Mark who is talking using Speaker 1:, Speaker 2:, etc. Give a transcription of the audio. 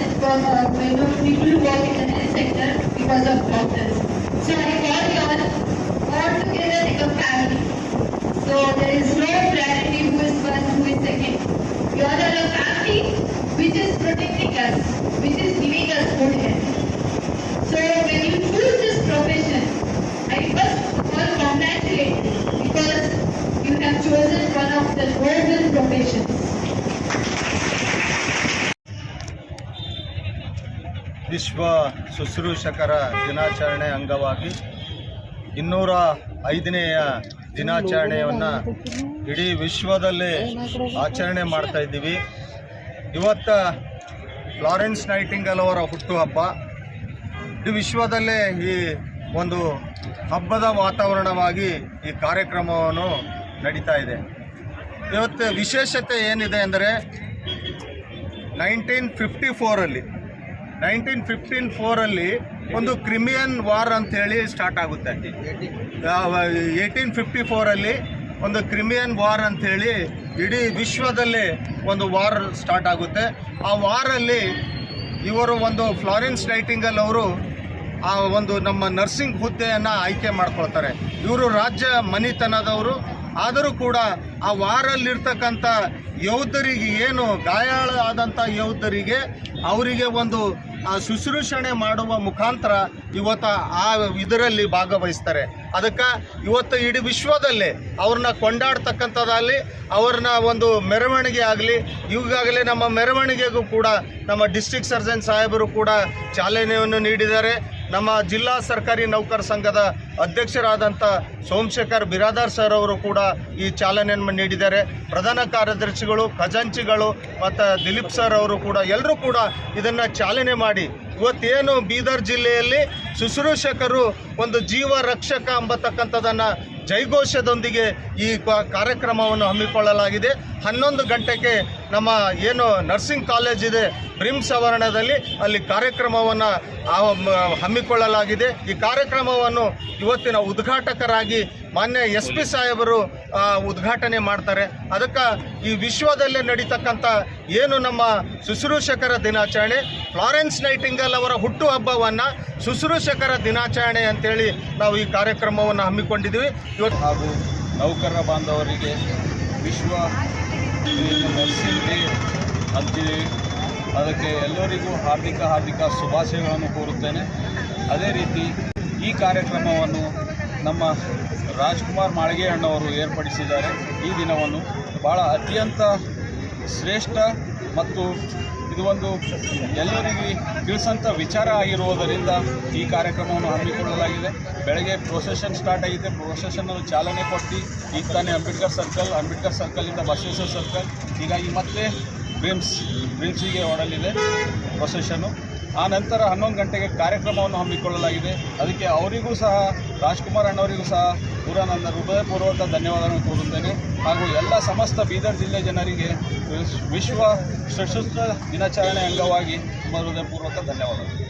Speaker 1: from, uh, you know, people who work in the health sector because of doctors. So I call you all, all together like a family. So there is no priority who is first, who is second. You all are a family which is protecting us, which is giving us good health.
Speaker 2: ವಿಶ್ವ ಶುಶ್ರೂಷಕರ ದಿನಾಚರಣೆ ಅಂಗವಾಗಿ ಇನ್ನೂರ ಐದನೆಯ ದಿನಾಚರಣೆಯನ್ನು ಇಡೀ ವಿಶ್ವದಲ್ಲಿ ಆಚರಣೆ ಮಾಡ್ತಾ ಇದ್ದೀವಿ. ಇವತ್ತ ಫ್ಲಾರೆನ್ಸ್ ನೈಟಿಂಗಲ್ ಅವರ ಹುಟ್ಟುಹಬ್ಬ. ಇಡೀ ವಿಶ್ವದಲ್ಲೇ ಈ ಒಂದು ಹಬ್ಬದ ವಾತಾವರಣವಾಗಿ ಈ ಕಾರ್ಯಕ್ರಮವನ್ನು ನಡೀತಾ ಇದೆ. ಇವತ್ತು ವಿಶೇಷತೆ ಏನಿದೆ ಅಂದರೆ, ನೈನ್ಟೀನ್ ಫಿಫ್ಟಿ ಫೋರಲ್ಲಿ ನೈನ್ಟೀನ್ ಫಿಫ್ಟೀನ್ ಫೋರಲ್ಲಿ ಒಂದು ಕ್ರಿಮಿಯನ್ ವಾರ್ ಅಂತೇಳಿ ಸ್ಟಾರ್ಟ್ ಆಗುತ್ತೆ. ಏಯ್ಟೀನ್ ಫಿಫ್ಟಿ ಫೋರಲ್ಲಿ ಒಂದು ಕ್ರಿಮಿಯನ್ ವಾರ್ ಅಂಥೇಳಿ ಇಡೀ ವಿಶ್ವದಲ್ಲಿ ಒಂದು ವಾರ್ ಸ್ಟಾರ್ಟ್ ಆಗುತ್ತೆ. ಆ ವಾರಲ್ಲಿ ಇವರು ಒಂದು ಫ್ಲಾರೆನ್ಸ್ ನೈಟಿಂಗಲ್ ಅವರು ಆ ಒಂದು ನಮ್ಮ ನರ್ಸಿಂಗ್ ಹುದ್ದೆಯನ್ನು ಆಯ್ಕೆ ಮಾಡ್ಕೊಳ್ತಾರೆ. ಇವರು ರಾಜ್ಯ ಮನಿತನದವರು ಆದರೂ ಕೂಡ ಆ ವಾರಲ್ಲಿರ್ತಕ್ಕಂಥ ಯೋಧರಿಗೆ ಏನು ಗಾಯಾಳ ಆದಂಥ ಯೋಧರಿಗೆ ಅವರಿಗೆ ಒಂದು ಶುಶ್ರೂಷಣೆ ಮಾಡುವ ಮುಖಾಂತರ ಇವತ್ತು ಆ ಇದರಲ್ಲಿ ಭಾಗವಹಿಸ್ತಾರೆ. ಅದಕ್ಕೆ ಇವತ್ತು ಇಡೀ ವಿಶ್ವದಲ್ಲಿ ಅವ್ರನ್ನ ಕೊಂಡಾಡ್ತಕ್ಕಂಥದ್ದಾಗಲಿ, ಅವ್ರನ್ನ ಒಂದು ಮೆರವಣಿಗೆ ಆಗಲಿ ಈಗಾಗಲೇ ನಮ್ಮ ಮೆರವಣಿಗೆಗೂ ಕೂಡ ನಮ್ಮ ಡಿಸ್ಟಿಕ್ ಸರ್ಜನ್ ಸಾಹೇಬರು ಕೂಡ ಚಾಲನೆಯನ್ನು ನೀಡಿದ್ದಾರೆ. ನಮ್ಮ ಜಿಲ್ಲಾ ಸರ್ಕಾರಿ ನೌಕರ ಸಂಘದ ಅಧ್ಯಕ್ಷರಾದಂಥ ಸೋಮಶೇಖರ್ ಬಿರಾದಾರ್ ಸರ್ ಅವರು ಕೂಡ ಈ ಚಾಲನೆಯನ್ನು ನೀಡಿದ್ದಾರೆ. ಪ್ರಧಾನ ಕಾರ್ಯದರ್ಶಿಗಳು, ಖಜಾಂಚಿಗಳು ಮತ್ತು ದಿಲೀಪ್ ಸರ್ ಅವರು ಕೂಡ ಎಲ್ಲರೂ ಕೂಡ ಇದನ್ನು ಚಾಲನೆ ಮಾಡಿ. ಇವತ್ತೇನು ಬೀದರ್ ಜಿಲ್ಲೆಯಲ್ಲಿ ಶುಶ್ರೂಷಕರು ಒಂದು ಜೀವ ರಕ್ಷಕ ಅಂಬತಕ್ಕಂಥದ್ದನ್ನು ಜೈಘೋಷದೊಂದಿಗೆ ಈ ಕಾರ್ಯಕ್ರಮವನ್ನು ಹಮ್ಮಿಕೊಳ್ಳಲಾಗಿದೆ. ಹನ್ನೊಂದು ಗಂಟೆಗೆ ನಮ್ಮ ಏನು ನರ್ಸಿಂಗ್ ಕಾಲೇಜ್ ಇದೆ ಬ್ರಿಮ್ಸ್ ಆವರಣದಲ್ಲಿ ಅಲ್ಲಿ ಕಾರ್ಯಕ್ರಮವನ್ನು ಹಮ್ಮಿಕೊಳ್ಳಲಾಗಿದೆ. ಈ ಕಾರ್ಯಕ್ರಮವನ್ನು ಇವತ್ತಿನ ಉದ್ಘಾಟಕರಾಗಿ ಮಾನ್ಯ ಎಸ್ ಪಿ ಸಾಹೇಬರು ಉದ್ಘಾಟನೆ ಮಾಡ್ತಾರೆ. ಅದಕ್ಕೆ ಈ ವಿಶ್ವದಲ್ಲೇ ನಡೀತಕ್ಕಂಥ ಏನು ನಮ್ಮ ಶುಶ್ರೂಷಕರ ದಿನಾಚರಣೆ, ಫ್ಲಾರೆನ್ಸ್ ನೈಟಿಂಗಲ್ ಅವರ ಹುಟ್ಟುಹಬ್ಬವನ್ನು ಶುಶ್ರೂಷಕರ ದಿನಾಚರಣೆ ಅಂತೇಳಿ ನಾವು ಈ ಕಾರ್ಯಕ್ರಮವನ್ನು ಹಮ್ಮಿಕೊಂಡಿದ್ದೀವಿ. ಇವತ್ತು
Speaker 3: ಹಾಗೂ ನೌಕರರ ಬಾಂಧವರಿಗೆ ವಿಶ್ವ ಡೇ ಅಂತೀವಿ ಅದಕ್ಕೆ ಎಲ್ಲರಿಗೂ ಹಾರ್ದಿಕ ಹಾರ್ದಿಕ ಶುಭಾಶಯಗಳನ್ನು ಕೋರುತ್ತೇನೆ. ಅದೇ ರೀತಿ ಈ ಕಾರ್ಯಕ್ರಮವನ್ನು ನಮ್ಮ ರಾಜ್ಕುಮಾರ್ ಮಾಳಿಗೆ ಅಣ್ಣವರು ಏರ್ಪಡಿಸಿದ್ದಾರೆ. ಈ ದಿನವನ್ನು ಭಾಳ ಅತ್ಯಂತ ಶ್ರೇಷ್ಠ ಮತ್ತು ಇದು ಒಂದು ಎಲ್ಲರಿಗೆ ತಿಳಿಸಂಥ ವಿಚಾರ ಆಗಿರುವುದರಿಂದ ಈ ಕಾರ್ಯಕ್ರಮವನ್ನು ಹಮ್ಮಿಕೊಳ್ಳಲಾಗಿದೆ. ಬೆಳಗ್ಗೆ ಪ್ರೊಸೆಷನ್ ಸ್ಟಾರ್ಟ್ ಆಗಿದೆ. ಪ್ರೊಸೆಷನ್ ಚಾಲನೆ ಕೊಟ್ಟು ಈಗ ತಾನೇ ಅಂಬೇಡ್ಕರ್ ಸರ್ಕಲ್ ಅಂಬೇಡ್ಕರ್ ಸರ್ಕಲಿಂದ ಬಸವೇಶ್ವರ ಸರ್ಕಲ್ ಹೀಗಾಗಿ ಮತ್ತೆ ಬ್ರಿಮ್ಸ್ ಬ್ರಿಮ್ಸಿಗೆ ಓಡಲಿದೆ ಪ್ರೊಸೆಷನ್ನು ಆ ನಂತರ ಹನ್ನೊಂದು ಗಂಟೆಗೆ ಕಾರ್ಯಕ್ರಮವನ್ನು ಹಮ್ಮಿಕೊಳ್ಳಲಾಗಿದೆ. ಅದಕ್ಕೆ ಅವರಿಗೂ ಸಹ ರಾಜ್ಕುಮಾರ್ ಅಣ್ಣವರಿಗೂ ಸಹ ಪೂರ ನನ್ನ ಹೃದಯಪೂರ್ವಕ ಧನ್ಯವಾದಗಳನ್ನು ಕೋರುತ್ತೇನೆ. ಹಾಗೂ ಎಲ್ಲ ಸಮಸ್ತ ಬೀದರ್ ಜಿಲ್ಲೆ ಜನರಿಗೆ ವಿಶ್ವ ಸಶಸ್ತ್ರ ದಿನಾಚರಣೆ ಅಂಗವಾಗಿ ತುಂಬ ಹೃದಯಪೂರ್ವಕ ಧನ್ಯವಾದಗಳು.